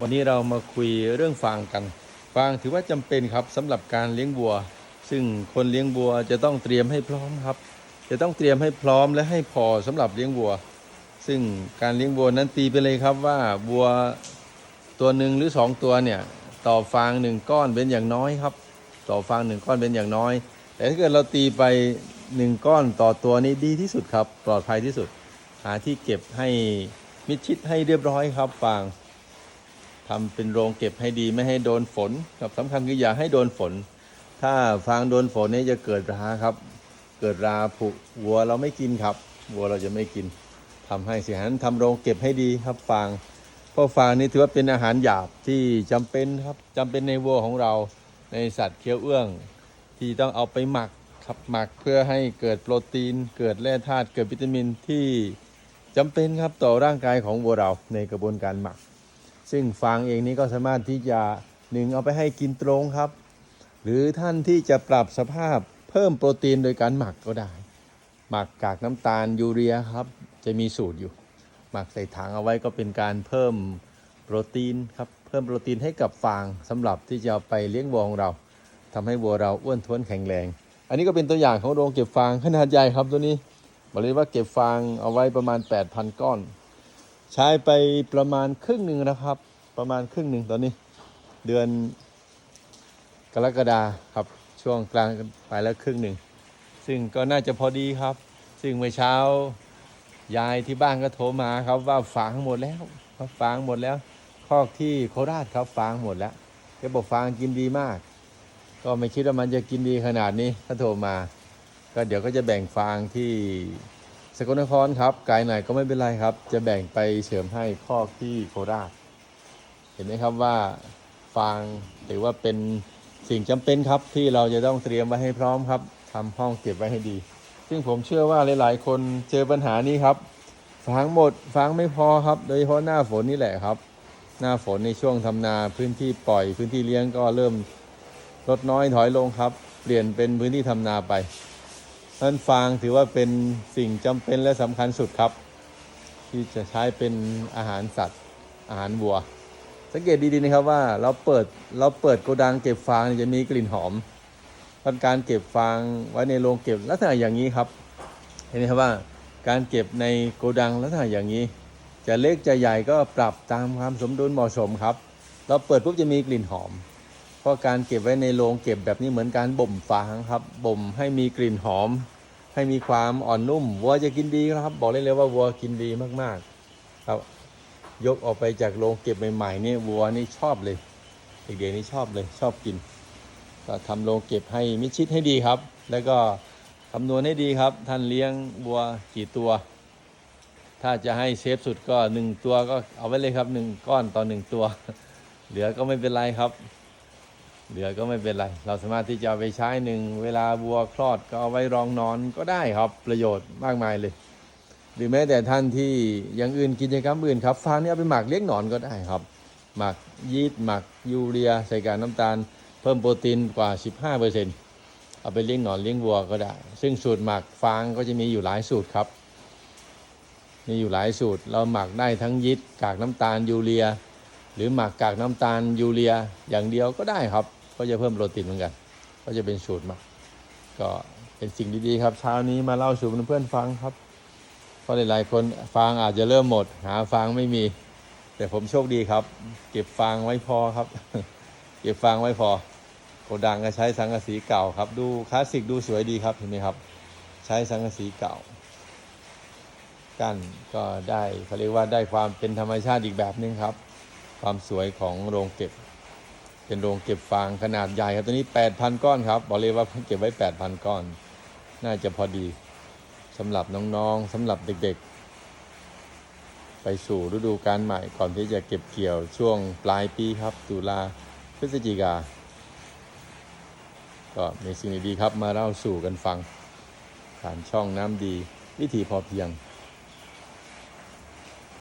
วันนี้เรามาคุยเรื่องฟางกันฟางถือว่าจำเป็นครับสำหรับการเลี้ยงวัว ซึ่งคนเลี้ยงวัวจะต้องเตรียมให้พร้อมครับ จะต้องเตรียมให้พร้อมและให้พอสำหรับเลี้ยงวัว ซึ่งการเลี้ยงวัวนั้นตีไปเลยครับว่าวัวตัวหนึ่งหรือสองตัวเนี่ยต่อฟางหนึ่งก้อนเป็นอย่างน้อยครับ ต่อฟางหนึ่งก้อนเป็นอย่างน้อย แต่ถ้าเกิดเราตีไปหนึ่งก้อนต่อตัวนี้ดีที่สุดครับ ปลอดภัยที่สุด หาที่เก็บให้มิดชิดให้เรียบร้อยครับฟาง ทำเป็นโรงเก็บให้ดีไม่ให้โดนฝนกับสำคัญคืออย่าให้โดนฝน ถ้าฟางโดนฝนนี่จะเกิดราครับ เกิดราผุวัวเราไม่กินครับ วัวเราจะไม่กินทำให้เสียหายทำโรงเก็บให้ดีครับฟางเพราะฟางนี่ถือว่าเป็นอาหารหยาบที่จำเป็นครับจำเป็นในวัวของเราในสัตว์เคี้ยวเอื้อง ที่ต้องเอาไปหมักครับหมักเพื่อให้เกิดโปรตีน เกิดแร่ธาตุเกิดวิตามินที่จำเป็นครับต่อร่างกายของวัวเราในกระบวนการหมัก ซึ่งฟางเองนี้ก็สามารถที่จะหนึ่งเอาไปให้กินตรงครับ หรือท่านที่จะปรับสภาพเพิ่มโปรตีนโดยการหมักก็ได้ หมักกากน้ำตาลยูเรียครับ จะมีสูตรอยู่ หมักใส่ถังเอาไว้ก็เป็นการเพิ่มโปรตีนครับเพิ่มโปรตีนให้กับฟางสำหรับที่จะไปเลี้ยงวัวของเราทำให้วัวเราอ้วนท้วนแข็งแรง อันนี้ก็เป็นตัวอย่างของโรงเก็บฟางขนาดใหญ่ครับตัวนี้บอกเลยว่าเก็บฟางเอาไว้ประมาณ 8,000 ก้อน ใช้ไปประมาณครึ่งหนึ่งนะครับ ประมาณครึ่งหนึ่งตอนนี้ เดือนกรกฎาครับช่วงกลางไปแล้วครึ่งหนึ่ง ซึ่งก็น่าจะพอดีครับ ซึ่งเมื่อเช้ายายที่บ้านก็โทรมาครับว่าฟางหมดแล้วครับฟางหมดแล้ว คอกที่โคราชครับฟางหมดแล้วแกบอกฟางกินดีมาก ก็ไม่คิดว่ามันจะกินดีขนาดนี้ถ้าโทรมา ก็เดี๋ยวก็จะแบ่งฟางที่สกลนครครับไกลหน่อยก็ไม่เป็นไรครับ จะแบ่งไปเสริมให้คอกที่โคราช เห็นไหมครับว่าฟางถือว่าเป็นสิ่งจำเป็นครับ ที่เราจะต้องเตรียมไว้ให้พร้อมครับทำห้องเก็บไว้ให้ดี ซึ่งผมเชื่อว่าหลายๆ คนเจอปัญหานี้ครับ ฟางหมดฟางไม่พอครับ โดยเฉพาะหน้าฝนนี่แหละครับ หน้าฝนในช่วงทำนาพื้นที่ปล่อยพื้นที่เลี้ยงก็เริ่มลดน้อยถอยลงครับ เปลี่ยนเป็นพื้นที่ทำนาไปนั้นฟางถือว่าเป็นสิ่งจำเป็นและสำคัญสุดครับ ที่จะใช้เป็นอาหารสัตว์อาหารวัว สังเกตดีๆนะครับว่าเราเปิดเราเปิดโกดังเก็บฟางจะมีกลิ่นหอมเพราะการเก็บฟางไว้ในโรงเก็บลักษณะอย่างนี้ครับ เห็นไหมครับว่าการเก็บในโกดังลักษณะอย่างนี้ จะเล็กจะใหญ่ก็ปรับตามความสมดุลเหมาะสมครับ เราเปิดปุ๊บจะมีกลิ่นหอม เพราะการเก็บไว้ในโรงเก็บแบบนี้เหมือนการบ่มฟางครับบ่มให้มีกลิ่นหอม ให้มีความอ่อนนุ่มวัวจะกินดีครับ บอกเลยเลยว่าวัวกินดีมากๆ ครับ ยกออกไปจากโรงเก็บใหม่ๆนี่วัวนี่ชอบเลยเด็กๆนี่ชอบเลยชอบกิน ก็ทำโรงเก็บให้มิชิดให้ดีครับ แล้วก็คำนวณให้ดีครับ ท่านเลี้ยงวัวกี่ตัว ถ้าจะให้เซฟสุดก็หนึ่งตัวก็เอาไว้เลยครับหนึ่งก้อนต่อหนึ่งตัว เหลือก็ไม่เป็นไรครับ เหลือก็ไม่เป็นไร เราสามารถที่จะไปใช้หนึ่งเวลาวัวคลอดก็เอาไว้รองนอนก็ได้ครับประโยชน์มากมายเลย หรือแม้แต่ท่านที่อย่างอื่นกิจกรรมอื่นครับฟางนี่เอาไปหมักเลี้ยงหนอนก็ได้ครับหมักยีสต์หมักยูเรีย ใส่การน้ำตาล เพิ่มโปรตีนกว่า 15%เอาไปเลี้ยงหนอนเลี้ยงวัวก็ได้ ซึ่งสูตรหมักฟางก็จะมีอยู่หลายสูตรครับ มีอยู่หลายสูตร เราหมักได้ทั้งยีสต์กากน้ำตาลยูเรีย หรือหมักกากน้ำตาลยูเรียอย่างเดียวก็ได้ครับ ก็จะเพิ่มโปรตีนเหมือนกัน ก็จะเป็นสูตรหมัก ก็เป็นสิ่งดีๆครับเช้านี้มาเล่าสู่เพื่อนๆฟังครับ เพราะหลายๆคนฟางอาจจะเริ่มหมด หาฟางไม่มี แต่ผมโชคดีครับ เก็บฟางไว้พอครับ เก็บฟางไว้พอโกดังก็ใช้สังกะสีเก่าครับ ดูคลาสสิกดูสวยดีครับเห็นไหมครับ ใช้สังกะสีเก่ากั้นก็ได้เขาเรียกว่าได้ความเป็นธรรมชาติอีกแบบนึงครับ ความสวยของโรงเก็บ เป็นโรงเก็บฟางขนาดใหญ่ครับตัวนี้ 8,000 ก้อนครับบอกเลยว่าเก็บไว้ 8,000 ก้อน น่าจะพอดี สำหรับน้องๆสำหรับเด็กๆ ไปสู่ฤดูการใหม่ก่อนที่จะเก็บเกี่ยวช่วงปลายปีครับตุลาพฤศจิกาก็มีสิ่งดีๆครับมาเล่าสู่กันฟังผ่านช่องน้ำดี วิธีพอเพียง